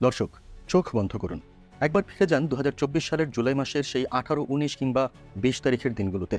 দর্শক, চোখ বন্ধ করুন। একবার ফিরে যান দু হাজার চব্বিশ সালের জুলাই মাসের সেই আঠারো, উনিশ কিংবা বিশ তারিখের দিনগুলোতে।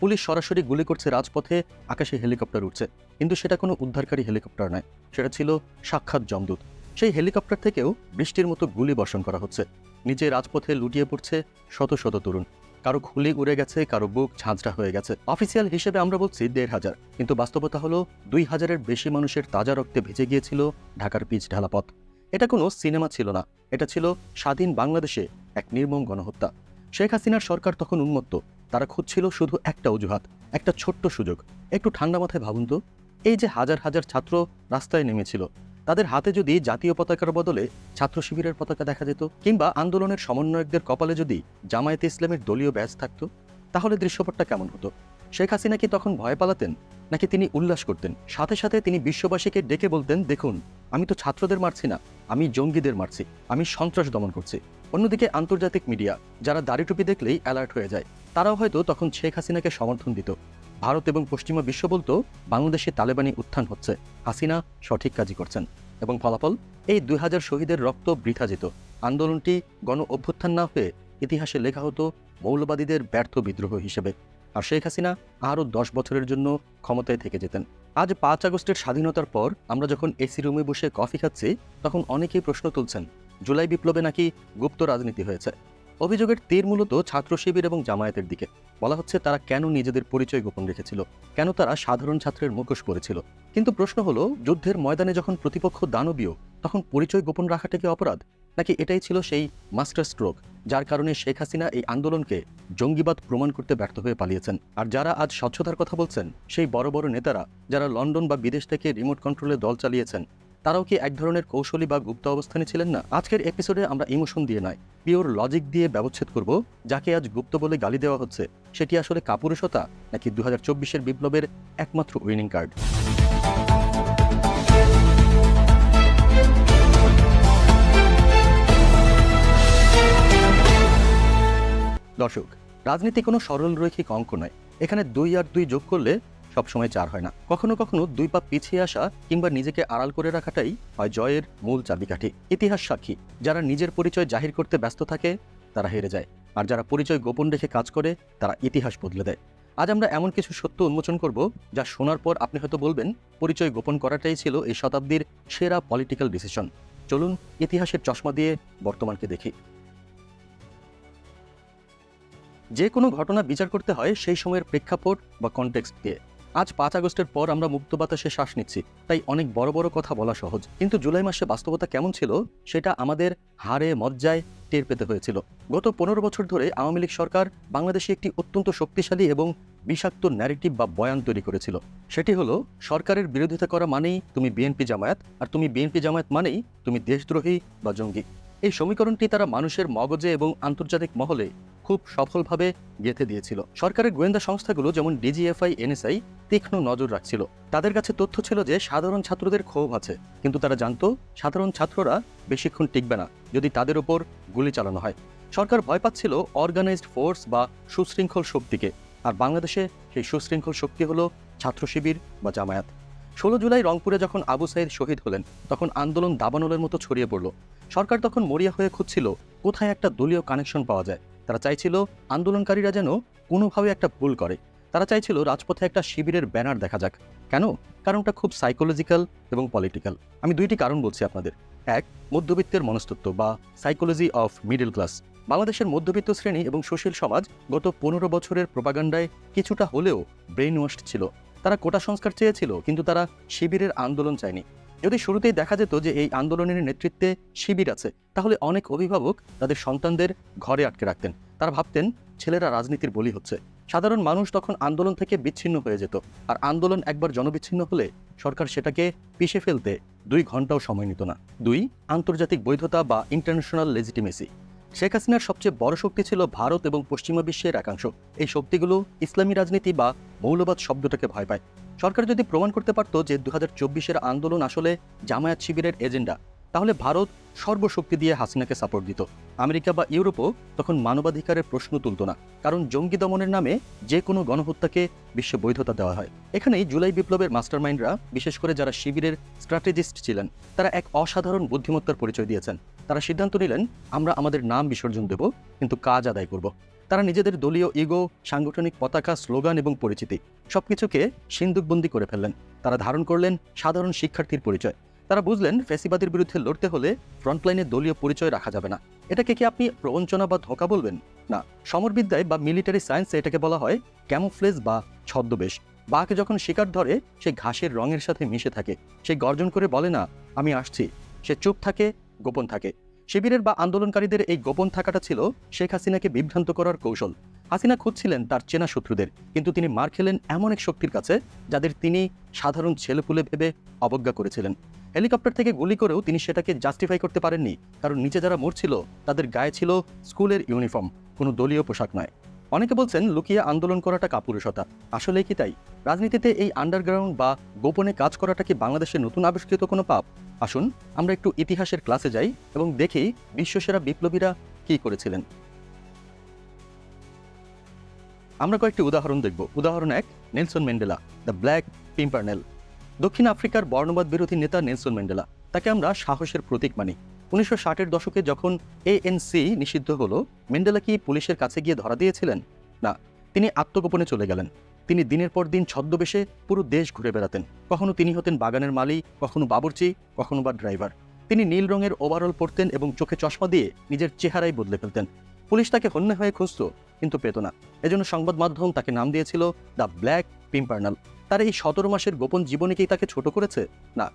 পুলিশ সরাসরি গুলি করছে রাজপথে, আকাশে হেলিকপ্টার উঠছে কিন্তু সেটা কোনো উদ্ধারকারী হেলিকপ্টার নয়, সেটা ছিল সাক্ষাৎ জমদূত। সেই হেলিকপ্টার থেকেও বৃষ্টির মতো গুলি বর্ষণ করা হচ্ছে। নিজে রাজপথে লুটিয়ে পড়ছে শত শত তরুণ। কারও খুলি উড়ে গেছে, কারও বুক ঝাঁঝরা হয়ে গেছে। অফিসিয়াল হিসেবে আমরা বলছি দেড় হাজার। কিন্তু বাস্তবতা হলো, দুই হাজারের বেশি মানুষের তাজা রক্তে ভেজে গিয়েছিল ঢাকার পিচ ঢালা পথ এটা কোনো সিনেমা ছিল না। এটা ছিল স্বাধীন বাংলাদেশে এক নির্মম গণহত্যা। শেখ হাসিনার সরকার তখন উন্মত্ত। তারা খুঁজছিল শুধু একটা অজুহাত, একটা ছোট্ট সুযোগ। একটু ঠান্ডা মাথায় ভাবুন তো। এই যে হাজার হাজার ছাত্র রাস্তায় নেমেছিল, তাদের হাতে যদি জাতীয় পতাকার বদলে ছাত্র শিবিরের পতাকা দেখা যেত, কিংবা আন্দোলনের সমন্বয়কদের কপালে যদি জামায়াতে ইসলামের দলীয় ব্যাজ থাকতো, তাহলে দৃশ্যপটটা কেমন হতো? শেখ হাসিনা কি তখন ভয় পালাতেন? নাকি তিনি উল্লাস করতেন? সাথে সাথে তিনি বিশ্ববাসীকে ডেকে বলতেন, দেখুন, আমি তো ছাত্রদের মারছি না, আমি জঙ্গিদের মারছি, আমি সন্ত্রাস দমন করছি। অন্যদিকে আন্তর্জাতিক মিডিয়া, যারা দাড়িটুপি দেখলেই অ্যালার্ট হয়ে যায়, তারাও হয়তো তখন শেখ হাসিনাকে সমর্থন দিত। ভারত এবং পশ্চিমা বিশ্ব বলতো, বাংলাদেশে তালেবানি উত্থান হচ্ছে, হাসিনা সঠিক কাজই করছেন। এবং ফলাফল, এই দুই হাজার শহীদের রক্ত বৃথা যেত আন্দোলনটি গণ অভ্যুত্থান না হয়ে ইতিহাসে লেখা হতো মৌলবাদীদের ব্যর্থ বিদ্রোহ হিসেবে। আর শেখ হাসিনা আরও দশ বছরের জন্য ক্ষমতায় থেকে যেতেন। আজ পাঁচ আগস্টের স্বাধীনতার পর আমরা যখন এসি রুমে বসে কফি খাচ্ছি, তখন অনেকেই প্রশ্ন তুলছেন, জুলাই বিপ্লবে নাকি গুপ্ত রাজনীতি হয়েছে? অভিযোগের তীর মূলত ছাত্র শিবির এবং জামায়াতের দিকে। বলা হচ্ছে তারা কেন নিজেদের পরিচয় গোপন রেখেছিল? কেন তারা সাধারণ ছাত্রের মুখোশ পরেছিল? কিন্তু প্রশ্ন হলো, যুদ্ধের ময়দানে যখন প্রতিপক্ষ দানবীয়, তখন পরিচয় গোপন রাখাটা কি অপরাধ? নাকি এটাই ছিল সেই মাস্টার স্ট্রোক, যার কারণে শেখ হাসিনা এই আন্দোলনকে জঙ্গিবাদ প্রমাণ করতে ব্যর্থ হয়ে পালিয়েছেন। আর যারা আজ স্বচ্ছতার কথা বলছেন, সেই বড় বড় নেতারা, যারা লন্ডন বা বিদেশ থেকে রিমোট কন্ট্রোলে দল চালিয়েছেন, তারাও কি এক ধরনের কৌশলী বা গুপ্ত অবস্থানে ছিলেন না? আজকের এপিসোডে আমরা ইমোশন দিয়ে নয় পিওর লজিক দিয়ে ব্যবচ্ছেদ করব, যাকে আজ গুপ্ত বলে গালি দেওয়া হচ্ছে। সেটি আসলে কাপুরুষতা, নাকি দু হাজার বিপ্লবের একমাত্র উইনিং কার্ড দর্শক, রাজনীতি কোনো সরল রৈখিক অঙ্ক নয়। এখানে দুই আর দুই যোগ করলে সবসময় চার হয় না। কখনো কখনো দুই পা পিছিয়ে আসা কিংবা নিজেকে আড়াল করে রাখাটাই হয় জয়ের মূল চাবিকাঠি। ইতিহাস সাক্ষী, যারা নিজের পরিচয় জাহির করতে ব্যস্ত থাকে, তারা হেরে যায়। আর যারা পরিচয় গোপন রেখে কাজ করে, তারা ইতিহাস বদলে দেয়। আজ আমরা এমন কিছু সত্য উন্মোচন করব, যা শোনার পর আপনি হয়তো বলবেন, পরিচয় গোপন করাটাই ছিল এই শতাব্দীর সেরা পলিটিক্যাল ডিসিশন চলুন ইতিহাসের চশমা দিয়ে বর্তমানকে দেখি। যে কোনো ঘটনা বিচার করতে হয় সেই সময়ের প্রেক্ষাপট বা কনটেক্সট দিয়ে। আজ পাঁচ আগস্টের পর আমরা মুক্ত বাতাসে শ্বাস নিচ্ছি, তাই অনেক বড় বড় কথা বলা সহজ। কিন্তু জুলাই মাসে বাস্তবতা কেমন ছিল, সেটা আমাদের হারে মজ্জায় টের পেতে হয়েছিল। গত পনেরো বছর ধরে আওয়ামী লীগ সরকার বাংলাদেশে একটি অত্যন্ত শক্তিশালী এবং বিষাক্ত ন্যারেটিভ বা বয়ান তৈরি করেছিল। সেটি হলো, সরকারের বিরোধিতা করা মানেই তুমি বিএনপি জামায়াত, আর তুমি বিএনপি জামায়াত মানেই তুমি দেশদ্রোহী বা জঙ্গি। এই সমীকরণটি তারা মানুষের মগজে এবং আন্তর্জাতিক মহলে খুব সফলভাবে গেঁথে দিয়েছিল। সরকারের গোয়েন্দা সংস্থাগুলো যেমন ডিজিএফআই, এনএসআই তীক্ষ্ণ নজর রাখছিল। তাদের কাছে তথ্য ছিল যে সাধারণ ছাত্রদের ক্ষোভ আছে, কিন্তু তারা জানতো সাধারণ ছাত্ররা বেশিক্ষণ টিকবে না, যদি তাদের ওপর গুলি চালানো হয়। সরকার ভয় পাচ্ছিল অর্গানাইজড ফোর্স বা সুশৃঙ্খল শক্তিকে, আর বাংলাদেশে সেই সুশৃঙ্খল শক্তি হলো ছাত্র শিবির বা জামায়াত। ষোলো জুলাই রংপুরে যখন আবু সাইদ শহীদ হলেন, তখন আন্দোলন দাবানলের মতো ছড়িয়ে পড়ল। সরকার তখন মরিয়া হয়ে খুঁজছিল কোথায় একটা দলীয় কানেকশন পাওয়া যায়। তারা চাইছিল আন্দোলনকারীরা যেন কোনোভাবে একটা ভুল করে। তারা চাইছিল রাজপথে একটা শিবিরের ব্যানার দেখা যাক। কেন? কারণটা খুব সাইকোলজিক্যাল এবং পলিটিক্যাল আমি দুইটি কারণ বলছি আপনাদের। এক, মধ্যবিত্তের মনস্তত্ব বা সাইকোলজি অফ মিডল ক্লাস বাংলাদেশের মধ্যবিত্ত শ্রেণি এবং সুশীল সমাজ গত পনেরো বছরের প্রপাগান্ডায় কিছুটা হলেও ব্রেইন ওয়াশড ছিল। তারা কোটা সংস্কার চেয়েছিল, কিন্তু তারা শিবিরের আন্দোলন চায়নি। যদি শুরুতেই দেখা যেত যে এই আন্দোলনের নেতৃত্বে শিবির আছে, তাহলে অনেক অভিভাবক তাদের সন্তানদের ঘরে আটকে রাখতেন। তারা ভাবতেন, ছেলেরা রাজনীতির বলি হচ্ছে। সাধারণ মানুষ তখন আন্দোলন থেকে বিচ্ছিন্ন হয়ে যেত। আর আন্দোলন একবার জনবিচ্ছিন্ন হলে সরকার সেটাকে পিষে ফেলতে দুই ঘন্টাও সময় নিত না। দুই, আন্তর্জাতিক বৈধতা বা ইন্টারন্যাশনাল লেজিটিমেসি। শেখ হাসিনার সবচেয়ে বড় শক্তি ছিল ভারত এবং পশ্চিমা বিশ্বের একাংশ। এই শক্তিগুলো ইসলামী রাজনীতি বা মৌলবাদ শব্দটাকে ভয় পায়। সরকার যদি প্রমাণ করতে পারত যে দু হাজার আন্দোলন আসলে জামায়াত শিবিরের এজেন্ডা, তাহলে ভারত সর্বশক্তি দিয়ে হাসিনাকে সাপোর্ট দিত। আমেরিকা বা ইউরোপও তখন মানবাধিকারের প্রশ্ন তুলত না, কারণ জঙ্গি দমনের নামে যে কোনো গণহত্যাকে বিশ্ব বৈধতা দেওয়া হয়। এখানেই জুলাই বিপ্লবের মাস্টারমাইন্ডরা, বিশেষ করে যারা শিবিরের স্ট্র্যাটেজিস্ট ছিলেন, তারা এক অসাধারণ বুদ্ধিমত্তার পরিচয় দিয়েছেন। তারা সিদ্ধান্ত নিলেন, আমরা আমাদের নাম বিসর্জন দেব, কিন্তু কাজ আদায় করব। তারা নিজেদের দলীয় ইগো, সাংগঠনিক পতাকা, স্লোগান এবং পরিচিতি সবকিছুকে সিন্দুকবন্দি করে ফেললেন। তারা ধারণ করলেন সাধারণ শিক্ষার্থীর পরিচয়। তারা বুঝলেন ফেসিবাদের বিরুদ্ধে লড়তে হলে ফ্রন্টলাইনে দলীয় পরিচয় রাখা যাবে না। এটাকে কি আপনি প্রবঞ্চনা বা ধোকা বলবেন? না, সমরবিদ্যায় বা মিলিটারি সায়েন্সে এটাকে বলা হয় ক্যামোফ্লেজ বা ছদ্মবেশ। বাঘ যখন শিকার ধরে, সে ঘাসের রঙের সাথে মিশে থাকে। সে গর্জন করে বলে, না, আমি আসছি। সে চুপ থাকে, গোপন থাকে। শিবিরের বা আন্দোলনকারীদের এই গোপন থাকাটা ছিল শেখ হাসিনাকে বিভ্রান্ত করার কৌশল। হাসিনা খুঁজছিলেন তার চেনা শত্রুদের, কিন্তু তিনি মার খেলেন এমন এক শক্তির কাছে যাদের তিনি সাধারণ ছেলেপুলে ভেবে অবজ্ঞা করেছিলেন। হেলিকপ্টার থেকে গুলি করেও তিনি সেটাকে জাস্টিফাই করতে পারেননি, কারণ নিচে যারা মরছিল তাদের গায়ে ছিল স্কুলের ইউনিফর্ম, কোনো দলীয় পোশাক নয়। অনেকে বলছেন লুকিয়ে আন্দোলন করাটা কাপুরুষতা আসলে কি তাই? রাজনীতিতে এই আন্ডারগ্রাউন্ড বা গোপনে কাজ করাটা কি বাংলাদেশের নতুন আবিষ্কৃত কোনো পাপ? আসুন, আমরা একটু ইতিহাসের ক্লাসে যাই এবং দেখি বিশ্বসেরা বিপ্লবীরা কি করেছিলেন। আমরা কয়েকটি উদাহরণ দেখব। উদাহরণ এক, Nelson Mandela, the Black Pimpernel. দক্ষিণ আফ্রিকার বর্ণবাদ বিরোধী নেতা নেলসন ম্যান্ডেলা, তাকে আমরা সাহসের প্রতীক মানি। উনিশশো ষাটের দশকে যখন এএনসি নিষিদ্ধ হলো, ম্যান্ডেলা কি পুলিশের কাছে গিয়ে ধরা দিয়েছিলেন? না, তিনি আত্মগোপনে চলে গেলেন। তিনি দিনের পর দিন ছদ্মবেশে পুরো দেশ ঘুরে বেড়াতেন। কখনো তিনি হতেন বাগানের মালি কখনো বাবুর্চি, কখনো বা ড্রাইভার। তিনি নীল রঙের ওভারঅল পরতেন এবং চোখে চশমা দিয়ে নিজের চেহারাই বদলে ফেলতেন। পুলিশ তাকে হন্যে হয়ে খুঁজত, কিন্তু পেত না। এজন্য সংবাদ মাধ্যম তাকে নাম দিয়েছিল দ্য ব্ল্যাক পিম্পার্নাল। তার এই সতেরো মাসের গোপন জীবনীকেই তাকে ছোট করেছে? না।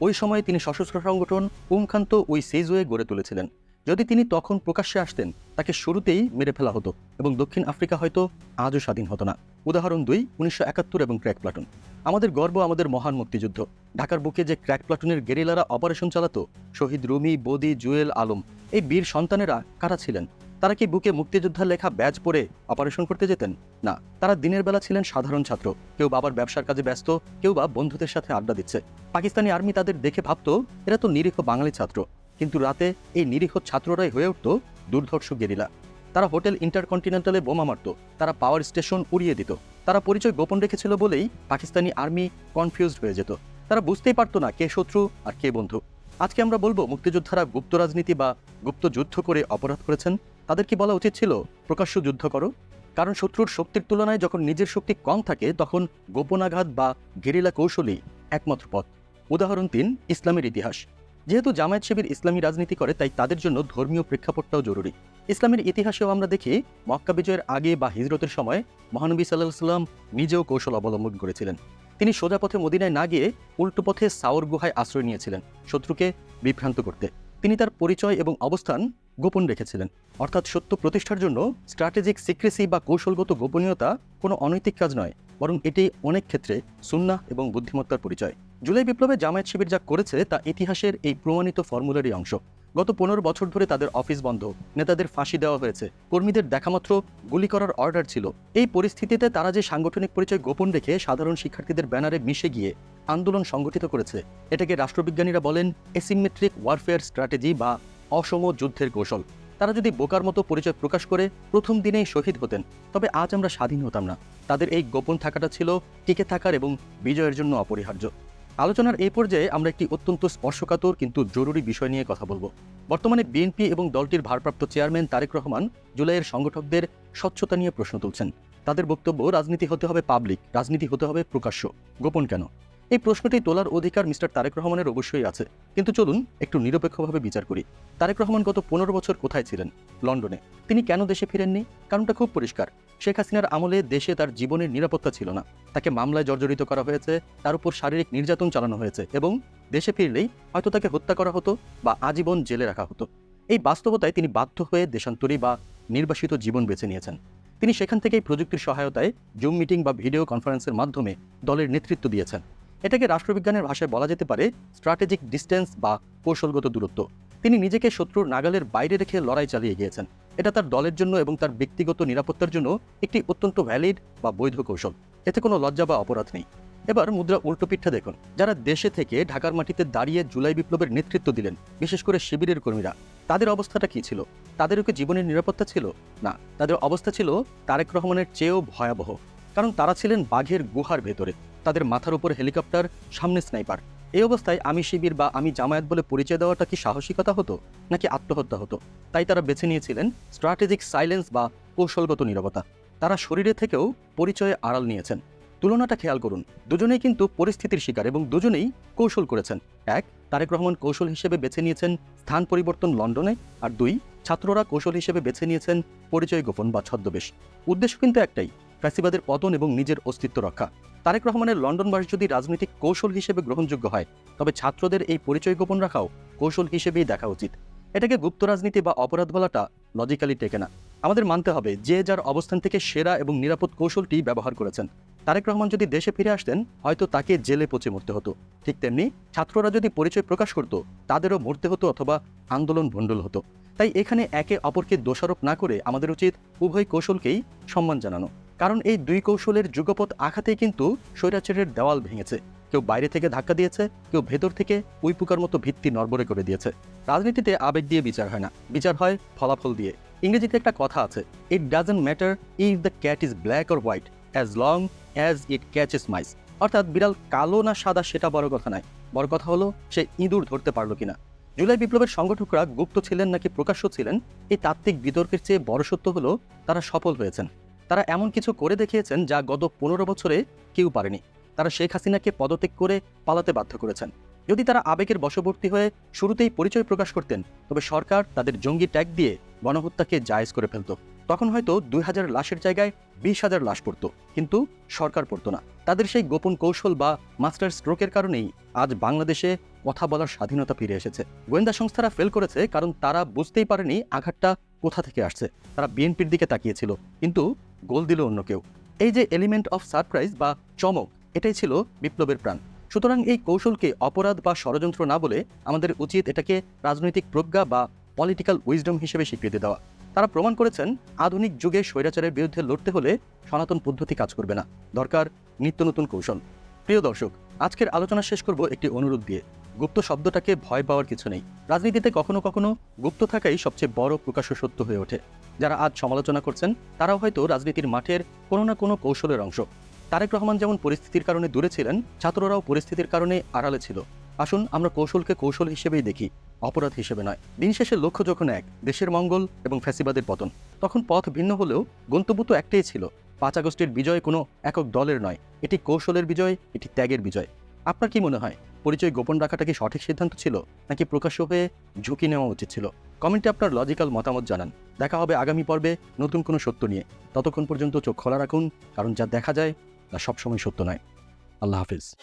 ওই সময়ে তিনি সশস্ত্র সংগঠন পুংখান্ত ওই সেজওয়ে গড়ে তুলেছিলেন। যদি তিনি তখন প্রকাশ্যে আসতেন, তাকে শুরুতেই মেরে ফেলা হতো এবং দক্ষিণ আফ্রিকা হয়তো আজও স্বাধীন হতো না। উদাহরণ দুই, উনিশশো একাত্তর এবং ক্র্যাক প্লাটুন। আমাদের গর্ব আমাদের মহান মুক্তিযুদ্ধ। ঢাকার বুকে যে ক্র্যাক প্লাটুনের গেরিলারা অপারেশন চালাতো, শহীদ রুমি, বদি, জুয়েল আলম, এই বীর সন্তানেরা কারা ছিলেন? তারা কি বুকে মুক্তিযোদ্ধার লেখা ব্যাজ পরে অপারেশন করতে যেতেন? না, তারা দিনের বেলা ছিলেন সাধারণ ছাত্র। কেউ বাবার ব্যবসার কাজে ব্যস্ত, কেউ বা বন্ধুদের সাথে আড্ডা দিচ্ছে। পাকিস্তানি আর্মি তাদের দেখে ভাবত, এরা তো নিরীহ বাঙালি ছাত্র। কিন্তু রাতে এই নিরীহ ছাত্ররাই হয়ে উঠত দুর্ধর্ষ গেরিলা। তারা হোটেল ইন্টারকন্টিনেন্টালে বোমা মারত, তারা পাওয়ার স্টেশন উড়িয়ে দিত, তারা পরিচয় গোপন রেখেছিল বলেই পাকিস্তানি আর্মি কনফিউজড হয়ে যেত। তারা বুঝতেই পারতো না কে শত্রু আর কে বন্ধু। আজকে আমরা বলব মুক্তিযোদ্ধারা গুপ্ত রাজনীতি বা গুপ্ত যুদ্ধ করে অপরাধ করেছেন, তাদের কি বলা উচিত ছিল, প্রকাশ্য যুদ্ধ করো? কারণ শত্রুর শক্তির তুলনায় যখন নিজের শক্তি কম থাকে, তখন গোপনাঘাত বা গেরিলা কৌশলই একমাত্র পথ। উদাহরণ তিন, ইসলামের ইতিহাস। যেহেতু জামায়াত শিবির ইসলামী রাজনীতি করে, তাই তাদের জন্য ধর্মীয় প্রেক্ষাপটটাও জরুরি। ইসলামের ইতিহাসেও আমরা দেখি, মক্কা বিজয়ের আগে বা হিজরতের সময় মহানবী সাল্লাহ সাল্লাম নিজেও কৌশল অবলম্বন করেছিলেন। তিনি সোজা পথে মদিনায় না গিয়ে উল্টো পথে সাওর গুহায় আশ্রয় নিয়েছিলেন শত্রুকে বিভ্রান্ত করতে। তিনি তার পরিচয় এবং অবস্থান গোপন রেখেছিলেন। অর্থাৎ সত্য প্রতিষ্ঠার জন্য স্ট্র্যাটেজিক সিক্রেসি বা কৌশলগত গোপনীয়তা কোনো অনৈতিক কাজ নয়, বরং এটি অনেক ক্ষেত্রে সুন্না এবং বুদ্ধিমত্তার পরিচয়। জুলাই বিপ্লবে জামায়াত শিবির যা করেছে তা ইতিহাসের এই প্রমাণিত ফর্মুলারই অংশ। গত পনেরো বছর ধরে তাদের অফিস বন্ধ। নেতাদের ফাঁসি দেওয়া হয়েছে। কর্মীদের দেখামাত্র গুলি করার অর্ডার ছিল। এই পরিস্থিতিতে তারা যে সাংগঠনিক পরিচয় গোপন রেখে সাধারণ শিক্ষার্থীদের ব্যানারে মিশে গিয়ে আন্দোলন সংগঠিত করেছে, এটাকে রাষ্ট্রবিজ্ঞানীরা বলেন এসিমেট্রিক ওয়ারফেয়ার স্ট্র্যাটেজি বা অসম যুদ্ধের কৌশল। তারা যদি বোকার মতো পরিচয় প্রকাশ করে, প্রথম দিনেই শহীদ হতেন। তবে আজ আমরা স্বাধীন হতাম না। তাদের এই গোপন থাকাটা ছিল টিকে থাকার এবং বিজয়ের জন্য অপরিহার্য। আলোচনার এই পর্যায়ে আমরা একটি অত্যন্ত স্পর্শকাতর কিন্তু জরুরি বিষয় নিয়ে কথা বলব। বর্তমানে বিএনপি এবং দলটির ভারপ্রাপ্ত চেয়ারম্যান তারেক রহমান জুলাইয়ের সংগঠকদের স্বচ্ছতা নিয়ে প্রশ্ন তুলছেন। তাদের বক্তব্য, রাজনীতি হতে হবে পাবলিক রাজনীতি হতে হবে প্রকাশ্য। গোপন কেন? এই প্রশ্নটি তোলার অধিকার মিস্টার তারেক রহমানের অবশ্যই আছে। কিন্তু চলুন একটু নিরপেক্ষভাবে বিচার করি। তারেক রহমান গত পনেরো বছর কোথায় ছিলেন? লন্ডনে। তিনি কেন দেশে ফিরেননি? কারণটা খুব পরিষ্কার। শেখ হাসিনার আমলে দেশে তার জীবনের নিরাপত্তা ছিল না। তাকে মামলায় জর্জরিত করা হয়েছে, তার উপর শারীরিক নির্যাতন চালানো হয়েছে এবং দেশে ফিরলেই হয়তো তাকে হত্যা করা হতো বা আজীবন জেলে রাখা হতো। এই বাস্তবতায় তিনি বাধ্য হয়ে দেশান্তরী বা নির্বাসিত জীবন বেছে নিয়েছেন। তিনি সেখান থেকেই প্রযুক্তির সহায়তায় জুম মিটিং বা ভিডিও কনফারেন্সের মাধ্যমে দলের নেতৃত্ব দিয়েছেন। এটাকে রাষ্ট্রবিজ্ঞানের ভাষায় বলা যেতে পারে স্ট্র্যাটেজিক ডিস্টেন্স বা কৌশলগত দূরত্ব। তিনি নিজেকে শত্রুর নাগালের বাইরে রেখে লড়াই চালিয়ে গিয়েছেন। এটা তার দলের জন্য এবং তার ব্যক্তিগত নিরাপত্তার জন্য একটি অত্যন্ত ভ্যালিড বা বৈধ কৌশল। এতে কোনো লজ্জা বা অপরাধ নেই। এবার মুদ্রা উল্টোপিঠা দেখুন। যারা দেশে থেকে ঢাকার মাটিতে দাঁড়িয়ে জুলাই বিপ্লবের নেতৃত্ব দিলেন, বিশেষ করে শিবিরের কর্মীরা, তাদের অবস্থাটা কি ছিল? তাদেরও কি জীবনের নিরাপত্তা ছিল? না, তাদের অবস্থা ছিল তারেক রহমানের চেয়েও ভয়াবহ। কারণ তারা ছিলেন বাঘের গুহার ভেতরে। তাদের মাথার উপর হেলিকপ্টার, সামনে স্নাইপার। এই অবস্থায় আমি শিবির বা আমি জামায়াত বলে পরিচয় দেওয়াটা কি সাহসিকতা হতো, নাকি আত্মহত্যা হতো? তাই তারা বেছে নিয়েছিলেন স্ট্র্যাটেজিক সাইলেন্স বা কৌশলগত নীরবতা। তারা শরীরে থেকেও পরিচয়ে আড়াল নিয়েছেন। তুলনাটা খেয়াল করুন, দুজনেই কিন্তু পরিস্থিতির শিকার এবং দুজনেই কৌশল করেছেন। এক, তারেক রহমান কৌশল হিসেবে বেছে নিয়েছেন স্থান পরিবর্তন লন্ডনে আর দুই, ছাত্ররা কৌশল হিসেবে বেছে নিয়েছেন পরিচয় গোপন বা ছদ্মবেশ। উদ্দেশ্য কিন্তু একটাই, ফ্যাসিবাদের পতন এবং নিজের অস্তিত্ব রক্ষা। তারেক রহমানের লন্ডন লন্ডনবাস যদি রাজনৈতিক কৌশল হিসেবে গ্রহণযোগ্য হয়, তবে ছাত্রদের এই পরিচয় গোপন রাখাও কৌশল হিসেবেই দেখা উচিত। এটাকে গুপ্ত রাজনীতি বা অপরাধ বলাটা লজিক্যালি টেকে না। আমাদের মানতে হবে যে যার অবস্থান থেকে সেরা এবং নিরাপদ কৌশলটি ব্যবহার করেছেন। তারেক রহমান যদি দেশে ফিরে আসতেন, হয়তো তাকে জেলে পচে মরতে হতো। ঠিক তেমনি ছাত্ররা যদি পরিচয় প্রকাশ করত, তাদেরও মরতে হতো অথবা আন্দোলন ভণ্ডল হতো। তাই এখানে একে অপরকে দোষারোপ না করে আমাদের উচিত উভয় কৌশলকেই সম্মান জানানো। কারণ এই দুই কৌশলের যুগপথ আঘাতেই কিন্তু স্বৈরাচারের দেওয়াল ভেঙেছে। কেউ বাইরে থেকে ধাক্কা দিয়েছে, কেউ ভেতর থেকে উইপুকার মতো ভিত্তি নড়বড়ে করে দিয়েছে। রাজনীতিতে আবেগ দিয়ে বিচার হয় না। বিচার হয় ফলাফল দিয়ে। ইংরেজিতে একটা কথা আছে it doesn't matter if the cat is black or white as long as it catches mice অর্থাৎ বিড়াল কালো না সাদা সেটা বড় কথা নয়। বড় কথা হলো, সে ইঁদুর ধরতে পারল কিনা। জুলাই বিপ্লবের সংগঠকরা গুপ্ত ছিলেন নাকি প্রকাশ্য ছিলেন, এই তাত্ত্বিক বিতর্কের চেয়ে বড় সত্য হলো, তারা সফল হয়েছেন। তারা এমন কিছু করে দেখিয়েছেন যা গত পনেরো বছরে কেউ পারেনি। তারা শেখ হাসিনাকে পদত্যাগ করে পালাতে বাধ্য করেছেন। যদি তারা আবেগের বশবর্তী হয়ে শুরুতেই পরিচয় প্রকাশ করতেন, তবে সরকার তাদের জঙ্গি ট্যাগ দিয়ে গণহত্যাকে জায়েজ করে ফেলত। তখন হয়তো দুই হাজার লাশের জায়গায় বিশ হাজার লাশ পড়ত, কিন্তু সরকার পড়তো না। তাদের সেই গোপন কৌশল বা মাস্টার স্ট্রোকের কারণেই আজ বাংলাদেশে কথা বলার স্বাধীনতা ফিরে এসেছে। গোয়েন্দা সংস্থারা ফেল করেছে কারণ তারা বুঝতেই পারেনি আঘাতটা কোথা থেকে আসছে। তারা বিএনপির দিকে তাকিয়েছিল, কিন্তু গোল দিল অন্য কেউ। এই যে এলিমেন্ট অফ সারপ্রাইজ বা চমক, এটাই ছিল বিপ্লবের প্রাণ। সুতরাং এই কৌশলকে অপরাধ বা ষড়যন্ত্র না বলে আমাদের উচিত এটাকে রাজনৈতিক প্রজ্ঞা বা পলিটিক্যাল উইজডম হিসেবে স্বীকৃতি দেওয়া। তারা প্রমাণ করেছেন, আধুনিক যুগে স্বৈরাচারের বিরুদ্ধে লড়তে হলে সনাতন পদ্ধতি কাজ করবে না। দরকার নিত্য নতুন কৌশল। প্রিয় দর্শক, আজকের আলোচনা শেষ করব একটি অনুরোধ দিয়ে। গুপ্ত শব্দটাকে ভয় পাওয়ার কিছু নেই। রাজনীতিতে কখনো কখনো গুপ্ত থাকাই সবচেয়ে বড় প্রকাশ্য সত্য হয়ে ওঠে। যারা আজ সমালোচনা করছেন, তারাও হয়তো রাজনীতির মাঠের কোনো না কোনো কৌশলের অংশ। তারেক রহমান যেমন পরিস্থিতির কারণে দূরে ছিলেন, ছাত্ররাও পরিস্থিতির কারণে আড়ালে ছিল। আসুন, আমরা কৌশলকে কৌশল হিসেবেই দেখি, অপরাধ হিসেবে নয়। দিন শেষে লক্ষ্য যখন এক, দেশের মঙ্গল এবং ফ্যাসিবাদের পতন। তখন পথ ভিন্ন হলেও গন্তব্য তো একটাই ছিল। পাঁচ আগস্টের বিজয় কোনো একক দলের নয়। এটি কৌশলের বিজয়, এটি ত্যাগের বিজয়। আপনার কি মনে হয়? পরিচয় গোপন রাখাটা কি সঠিক সিদ্ধান্ত ছিল? নাকি প্রকাশ্য হয়ে ঝুঁকি নেওয়া উচিত ছিল? কমেন্টে আপনার লজিক্যাল মতামত জানান। দেখা হবে আগামী পর্বে নতুন কোনো সত্য নিয়ে। ততক্ষণ পর্যন্ত চোখ খোলা রাখুন, কারণ যা দেখা যায় তা সবসময় সত্য নয়। আল্লাহ হাফিজ।